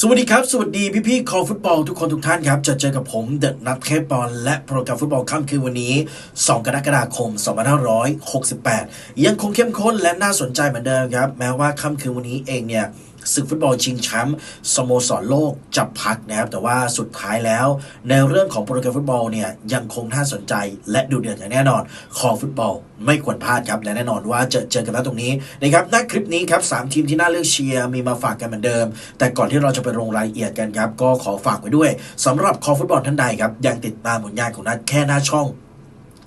สวัสดีครับ สวัสดีพี่พี่ๆคอฟุตบอลทุกคนทุกท่านครับ จะเจอกับผมเดอะนัทเทปบอลและโปรแกรมฟุตบอลค่ำคืนวันนี้ 2 กรกฎาคม 2568 ยังคงเข้มข้นและน่าสนใจเหมือนเดิมครับ แม้ว่าค่ำคืนวันนี้เองเนี่ย ศึกฟุตบอลชิงแชมป์สโมสรโลกจะพักนะครับ แต่ว่าสุดท้ายแล้ว ในเรื่องของโปรแกรมฟุตบอลเนี่ยยังคงน่าสนใจ และดูเดือดอย่างแน่นอนคอฟุตบอลไม่ควรพลาดครับและแน่นอนว่าจะเจอกันแล้วตรงนี้นะครับหน้าคลิปนี้ครับสามทีมที่น่าเลือกเชียร์มีมาฝากกันเหมือนเดิม แต่ก่อนที่เราจะไปลงรายละเอียดกันครับก็ขอฝากไว้ด้วยสำหรับคอฟุตบอลท่านใดครับยังติดตามผลงานของนัดแค่หน้าช่อง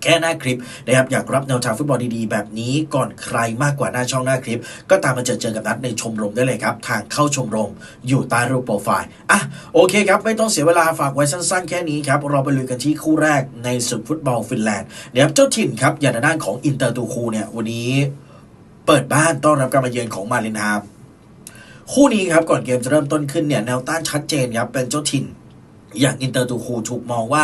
แค่หน้าคลิปนะครับอยากรับแนวทางฟุตบอลดีๆ แบบนี้ก่อนใครมากกว่าหน้าช่องหน้าคลิป ก็ตามมาเจอเจอกับนัดในชมรมได้เลยครับ ทางเข้าชมรมอยู่ใต้รูปโปรไฟล์อะโอเคครับ ไม่ต้องเสียเวลาฝากไว้สั้นๆ แค่นี้ครับ เราไปลุยกันที่คู่แรกในศึกฟุตบอลฟินแลนด์นะครับเจ้าถิ่นครับอย่างทาด้านของอินเตอร์ตูคูเนี่ยวันนี้เปิดบ้านต้อนรับการมาเยือนของมารินฮามคู่นี้ครับก่อนเกมจะเริ่มต้นขึ้นเนี่ยแนวต้านชัดเจนครับเป็นเจ้าถิ่น อย่างอินเตอร์ตูคูถูกมองว่า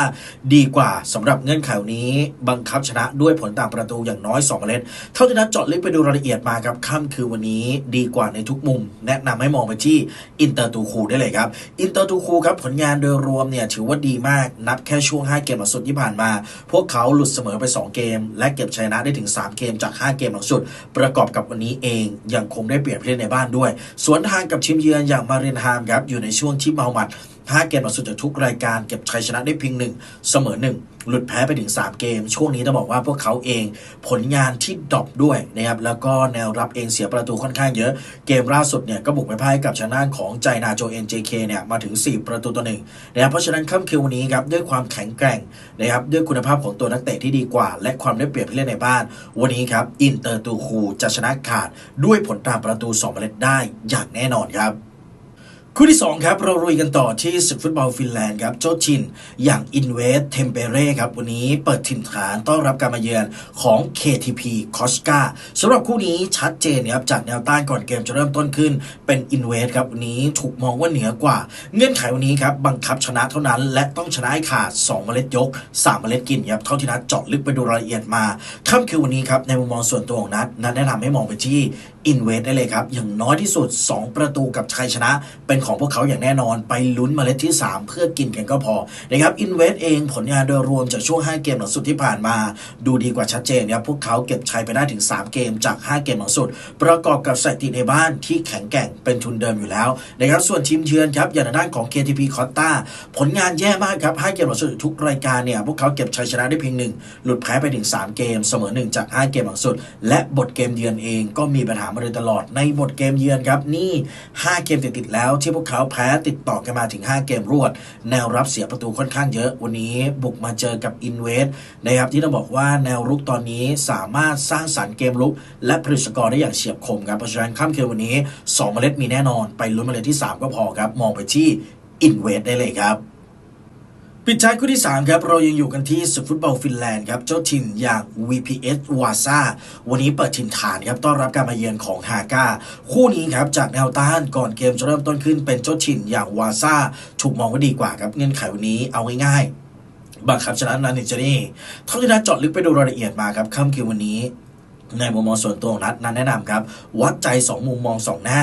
ดีกว่าสำหรับเงื่อนไขนี้บังคับชนะด้วยผลต่างประตูอย่างน้อย2เมล็ดเท่าที่นัดเจาะลึกไปดูรายละเอียดมาครับค่ำคือวันนี้ดีกว่าในทุกมุม แนะนำให้มองไปที่อินเตอร์ตูคูได้เลยครับอินเตอร์ตูคูครับผลงานโดยรวมเนี่ยถือว่าดีมากนับแค่ช่วง 5 เกมหลังสุดที่ผ่านมา พวกเขาหลุดเสมอไป 2 เกม และเก็บชนะได้ถึง 3 เกมจาก 5 เกมหลังสุด ประกอบกับวันนี้เองยังคงได้เปรียบเล่นในบ้านด้วย สวนทางกับทีมเยือนอย่างมาเรนฮามครับอยู่ในช่วงที่เมาหมัด 5 เกมหลังสุดจากทุกรายการเก็บชัยชนะได้เพียงหนึ่งเสมอหนึ่งหลุดแพ้ไปถึง 3 เกม ช่วงนี้ต้องบอกว่าพวกเขาเองผลงานที่ดรอปด้วยนะครับแล้วก็แนวรับเองเสียประตูค่อนข้างเยอะ เกมล่าสุดเนี่ยก็บุกไปพ่ายกับชนะของใจนาโจเอ็นเจเคเนี่ยมาถึง 4 ประตูต่อหนึ่งนะครับเพราะฉะนั้นค่ำคืนวันนี้ครับด้วยความแข็งแกร่งนะครับด้วยคุณภาพของตัวนักเตะที่ดีกว่า และความได้เปรียบที่เล่นในบ้าน วันนี้ครับอินเตอร์ตูคูจะชนะขาดด้วยผลตามประตู2เมล็ดได้อย่างแน่นอนครับ คู่ที่ 2 ครับเราลุยกันต่อที่ศึกฟุตบอลฟินแลนด์ครับ โจชินอย่างอินเวสเทมเปเร่ครับ วันนี้เปิดถิ่นฐานต้อนรับการมาเยือนของ KTP คอสกาสำหรับคู่นี้ชัดเจนครับจากแนวต้านก่อนเกมจะเริ่มต้นขึ้นเป็นอินเวสครับวันนี้ถูกมองว่าเหนือกว่า เงื่อนไขวันนี้ครับ บังคับชนะเท่านั้น และต้องชนะให้ขาด 2 เมล็ดยก 3 เมล็ดกินครับเท่าที่นัดเจาะลึกไปดูรายละเอียดมาค่ำคือวันนี้ครับในมุมมองส่วนตัวของนัดนัดแนะนำให้มองไปที่ อินเวสได้เลยครับ อย่างน้อยที่สุด 2 ประตูกับชัยชนะ เป็นของพวกเขาอย่างแน่นอนไปลุ้นเมล็ดที่ 3 เพื่อกินกันก็พอนะครับอินเวสเองผลงานโดยรวมจากช่วง 5 เกมหลังสุดที่ผ่านมา ดูดีกว่าชัดเจนครับพวกเขาเก็บชัยไปได้ถึง 3 เกมจาก 5 เกมหลังสุด ประกอบกับสถิติในบ้านที่แข็งแกร่งเป็นทุนเดิมอยู่แล้วนะครับส่วนทีมเยือนครับอย่างด้านของ KTP คอตตาผลงานแย่มากครับ5เกมหลังสุดทุกรายการเนี่ยพวกเขาเก็บชัยชนะได้เพียงหนึ่งหลุดแพ้ไปถึง3เกมเสมอหนึ่งจาก5เกมหลังสุด และบทเกมเยือนเองก็มีปัญหามาโดยตลอดในบทเกมเยือนครับนี่ 5 เกมติดๆแล้ว ที่พวกเขาแพ้ติดต่อกันมาถึง 5 เกมรวด แนวรับเสียประตูค่อนข้างเยอะ วันนี้บุกมาเจอกับอินเวสนะครับที่ต้องบอกว่าแนวรุกตอนนี้สามารถสร้างสรรค์เกมรุก และผลิตสกอร์ได้อย่างเฉียบคมครับเพราะฉะนั้นค่ำคืนวันนี้2เมล็ดมีแน่นอน ไปลุ้นเมล็ดที่ 3 ก็พอครับมองไปที่อินเวสได้เลยครับ ปิดท้ายคู่ที่ 3 ครับ เรายังอยู่กันที่ศึกฟุตบอลฟินแลนด์ครับ เจ้าถิ่นอย่าง VPS วาซาวันนี้เปิดถิ่นฐานครับ ต้อนรับการมาเยือนของฮาก้า คู่นี้ครับ จากแนวต้านก่อนเกมจะเริ่มต้นขึ้นเป็นเจ้าถิ่นอย่างวาซาถูกมองว่าดีกว่าครับ เงื่อนไขวันนี้เอาง่ายๆบังคับชนะนันนิจนี่เท่าที่นัดจาะลึกไปดูรายละเอียดมาครับค่ำคืนวันนี้ ในมุมมองส่วนตัวของนัดนั้นแนะนำครับ วัดใจ 2 มุมมอง 2 หน้า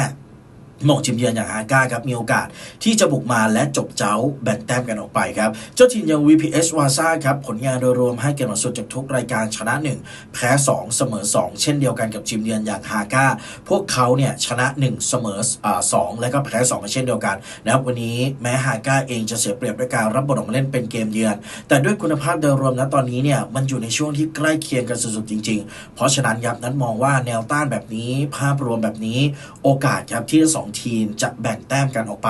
มองทีมเยือนอย่างฮาก้าครับมีโอกาสที่จะบุกมาและจบเจ้าแบ่งแต้มกันออกไปครับ เจ้าทีมอย่าง VPS วาซาครับผลงานโดยรวมให้เกมหลังสุดจากทุกรายการชนะ 1 แพ้ 2 เสมอ 2 เช่นเดียวกันกับทีมเยือนอย่างฮาก้า พวกเขาเนี่ยชนะ 1 เสมออ่า2และก็แพ้2มาเช่นเดียวกันนะครับวันนี้แม้ฮาก้าเองจะเสียเปรียบด้วยการรับบทออกมาเล่นเป็นเกมเยือน แต่ด้วยคุณภาพโดยรวมนะตอนนี้เนี่ยมันอยู่ในช่วงที่ใกล้เคียงกันสุดๆจริง ๆ เพราะฉะนั้นครับนั้นมองว่าแนวต้านแบบนี้ภาพรวมแบบนี้โอกาสครับที่ทั้งสองทีมจะแบ่งแต้มกันออกไป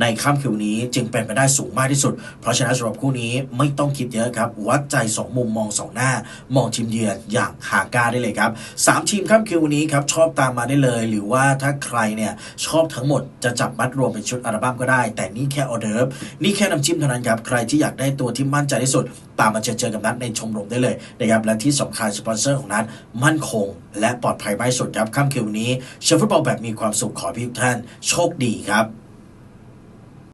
ในค่ำคืนนี้จึงเป็นไปได้สูงมากที่สุด เพราะฉะนั้นสำหรับคู่นี้ไม่ต้องคิดเยอะครับ วัดใจ 2 มุมมอง 2 หน้า มองทีมเยือนอย่างฮาก้าได้เลยครับ 3 ทีมค่ำคืนวันนี้ครับชอบตามมาได้เลย หรือว่าถ้าใครเนี่ยชอบทั้งหมดจะจับมัดรวมเป็นชุดอัลบั้มก็ได้ แต่นี่แค่ออเดิร์ฟนี่แค่น้ำจิ้มเท่านั้นครับใครที่อยากได้ตัวที่มั่นใจที่สุดตามมาเจอเจอกับนัดในชมรมได้เลยนะครับและที่สำคัญสปอนเซอร์ของนัดมั่นคง และปลอดภัยมากสุดครับค่ำคืนวันนี้เชียร์ฟุตบอลแบบมีความสุขขอให้ทุกท่านโชคดีครับ